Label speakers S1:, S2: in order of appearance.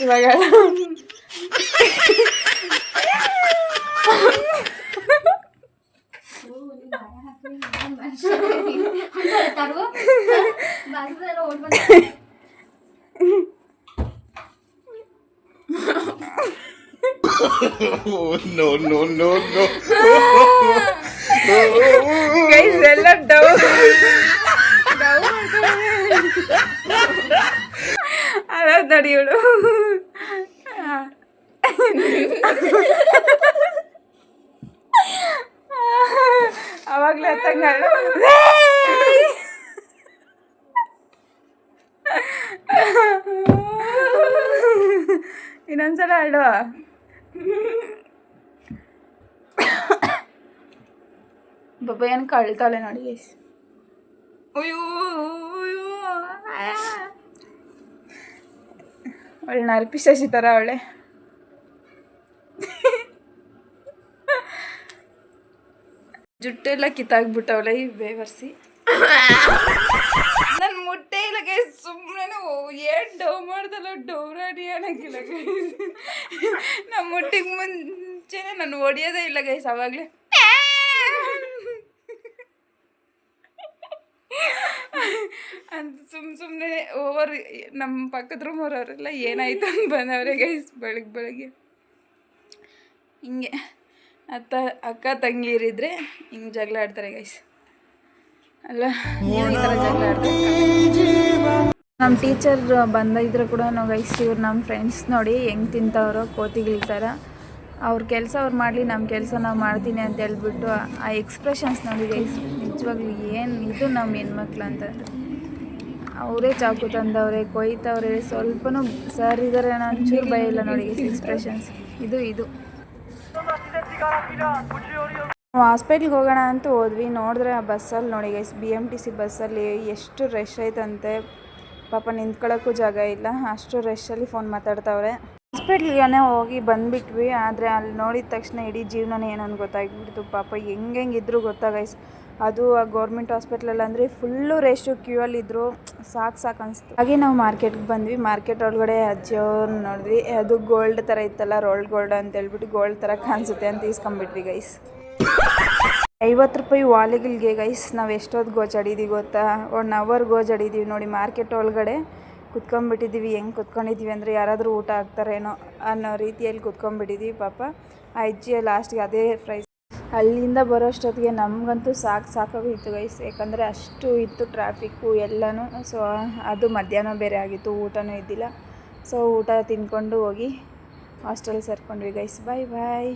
S1: Bakalım.
S2: oh, no, no, no, no.
S1: Guys, I love Dao. Dao, Dao. ನೋಡಿ ಇವಳು ಅವಾಗ್ಲೇ ಹತ್ತಂಗ ಇನ್ನೊಂದ್ಸಲ ಅಳು ಬಾಬಾ ಏನು ಕಳ್ತಾಳೆ ನೋಡಿ ಅಯ್ಯೋ ಅಯ್ಯೋ. ಅವಳು ನರ್ಪಿ ಶಶಿ ಥರ ಅವಳೆ. ಜುಟ್ಟೆಲ್ಲ ಕಿತ್ತಾಕ್ಬಿಟ್ಟವಳೆ ಬೇವರ್ಸಿ. ನನ್ನ ಮುಟ್ಟೆ ಇಲ್ಲ ಗೈ ಸುಮ್ಮನೆ ಏನ್ ಡವ್ ಮಾಡ್ದಲ್ಲ ಡೌರಾಡಿ ಅನ್ನಂಗಿಲ್ಲ ಗೈ ನಮ್ಮ ಮುಟ್ಟಿಗೆ ಮುಂಚೆನೆ ನಾನು ಹೊಡಿಯೋದೇ ಇಲ್ಲ ಗೈಸ್ ಅವಾಗಲೇ. ಅಂತ ಸುಮ್ ಸುಮ್ಮನೆ ಓವರ್ ನಮ್ಮ ಪಕ್ಕದ ರೂಮ್ ಅವರೆಲ್ಲ ಏನಾಯ್ತು ಅಂತ ಬಂದವ್ರೆ ಗೈಸ್ ಬೆಳಗ್ಗೆ ಬೆಳಗ್ಗೆ. ಹಿಂಗೆ ಅತ್ತ ಅಕ್ಕ ತಂಗಿಯರಿದ್ರೆ ಹಿಂಗೆ ಜಗಳ ಆಡ್ತಾರೆ ಗೈಸ್ ಅಲ್ಲ ಜಗಳ ಆಡ್ತಾರೆ ನಮ್ಮ ಟೀಚರ್ ಬಂದಿದ್ರು ಕೂಡ ನಾವು ಗೈಸ್ ಇವ್ರು ನಮ್ಮ ಫ್ರೆಂಡ್ಸ್ ನೋಡಿ ಹೆಂಗೆ ತಿಂತವ್ರೋ ಕೋತಿಗಿಳ್ತಾರ ಅವ್ರ ಕೆಲಸ ಅವ್ರು ಮಾಡಲಿ ನಮ್ಮ ಕೆಲಸ ನಾವು ಮಾಡ್ತೀನಿ ಅಂತ ಹೇಳ್ಬಿಟ್ಟು ಆ- ಆ ಎಕ್ಸ್ಪ್ರೆಷನ್ಸ್ ನೋಡಿ ಗೈಸ್ ನಿಜವಾಗ್ಲೂ ಏನು ಇದು ನಮ್ಮ ಹೆಣ್ಮಕ್ಳು ಅಂತಂದ್ರೆ ಅವರೇ ಚಾಕು ತಂದವ್ರೆ, ಕೊಯ್ತವ್ರೆ, ಸ್ವಲ್ಪನೂ ಸರ್ ಇದ್ದಾರೆ ಅನ್ನೋ ಒಂಚೂರು ಭಯ ಇಲ್ಲ ನೋಡಿ ಎಕ್ಸ್ಪ್ರೆಷನ್ಸ್ ಇದು ಇದು. ನಾವು ಹಾಸ್ಪಿಟ್ಲಿಗೆ ಹೋಗೋಣ ಅಂತ ಹೋದ್ವಿ. ನೋಡಿದ್ರೆ ಆ ಬಸ್ಸಲ್ಲಿ ನೋಡಿ guys B M T C ಬಸ್ಸಲ್ಲಿ ಎಷ್ಟು ರಶ್ ಐತಂತೆ. ಪಾಪ ನಿಂತ್ಕೊಳ್ಳೋಕ್ಕೂ ಜಾಗ ಇಲ್ಲ. ಅಷ್ಟು ರಶಲ್ಲಿ ಫೋನ್ ಮಾತಾಡ್ತಾವ್ರೆ. ಹಾಸ್ಪಿಟ್ಲಿಗೆ ಹೋಗಿ ಬಂದ್ಬಿಟ್ವಿ. ಆದರೆ ಅಲ್ಲಿ ನೋಡಿದ ತಕ್ಷಣ ಇಡೀ ಜೀವನನೇ ಏನೋ ಗೊತ್ತಾಗಿಬಿಡ್ತು. ಪಾಪ ಹೆಂಗೆ ಹೆಂಗಿದ್ರು ಗೊತ್ತಾ ಗೈಸ್ ಅದು ಆ ಗೌರ್ಮೆಂಟ್ ಹಾಸ್ಪಿಟ್ಲಲ್ಲಿ ಅಂದರೆ ಫುಲ್ಲು ರೇಷು ಕ್ಯೂ ಅಲ್ಲಿ ಇದ್ರು, ಸಾಕು ಸಾಕು ಅನಿಸ್ತು. ಹಾಗೆ ನಾವು ಮಾರ್ಕೆಟ್ಗೆ ಬಂದ್ವಿ. ಮಾರ್ಕೆಟ್ ಒಳಗಡೆ ಅಜ್ಜಿಯವ್ರನ್ನ ನೋಡಿದ್ವಿ. ಅದು ಗೋಲ್ಡ್ ಥರ ಇತ್ತಲ್ಲ ರೋಲ್ಡ್ ಗೋಲ್ಡ್ ಅಂತ ಹೇಳ್ಬಿಟ್ಟು ಗೋಲ್ಡ್ ಥರ ಕಾಣಿಸುತ್ತೆ ಅಂತ ಇಸ್ಕೊಂಬಿಟ್ವಿ ಗೈಸ್ ಐವತ್ತು ರೂಪಾಯಿ ವಾಲಿಗಳಿಗೆ ಗೈಸ್ ನಾವು ಎಷ್ಟೊತ್ತು ಗೋಜಾಡಿದ್ದೀವಿ ಗೊತ್ತಾ? ಒನ್ ಅವರ್ ಗೋಜಾಡಿದ್ದೀವಿ ನೋಡಿ ಮಾರ್ಕೆಟ್ ಒಳಗಡೆ ಕುತ್ಕೊಂಡ್ಬಿಟ್ಟಿದ್ದೀವಿ. ಹೆಂಗೆ ಕುತ್ಕೊಂಡಿದ್ದೀವಿ ಅಂದರೆ ಯಾರಾದರೂ ಊಟ ಹಾಕ್ತಾರೇನೋ ಅನ್ನೋ ರೀತಿಯಲ್ಲಿ ಕುತ್ಕೊಂಡ್ಬಿಟ್ಟಿದ್ದೀವಿ ಪಾಪ. ಆ ಅಜ್ಜಿಯ ಲಾಸ್ಟ್ಗೆ ಅದೇ ಪ್ರೈಸ್ ಅಲ್ಲಿಂದ ಬರೋ ಅಷ್ಟೊತ್ತಿಗೆ ನಮಗಂತೂ ಸಾಕು ಸಾಕಾಗೋಯ್ತು ಗೈಸ್ ಯಾಕಂದರೆ ಅಷ್ಟು ಇತ್ತು ಟ್ರಾಫಿಕ್ಕು ಎಲ್ಲನೂ. ಸೊ ಅದು ಮಧ್ಯಾಹ್ನ ಬೇರೆ ಆಗಿತ್ತು, ಊಟನೂ ಇದ್ದಿಲ್ಲ. ಸೊ ಊಟ ತಿಂದ್ಕೊಂಡು ಹೋಗಿ ಹಾಸ್ಟೆಲ್ ಸೇರ್ಕೊಂಡ್ವಿ ಗೈಸ್ ಬಾಯ್ ಬಾಯ್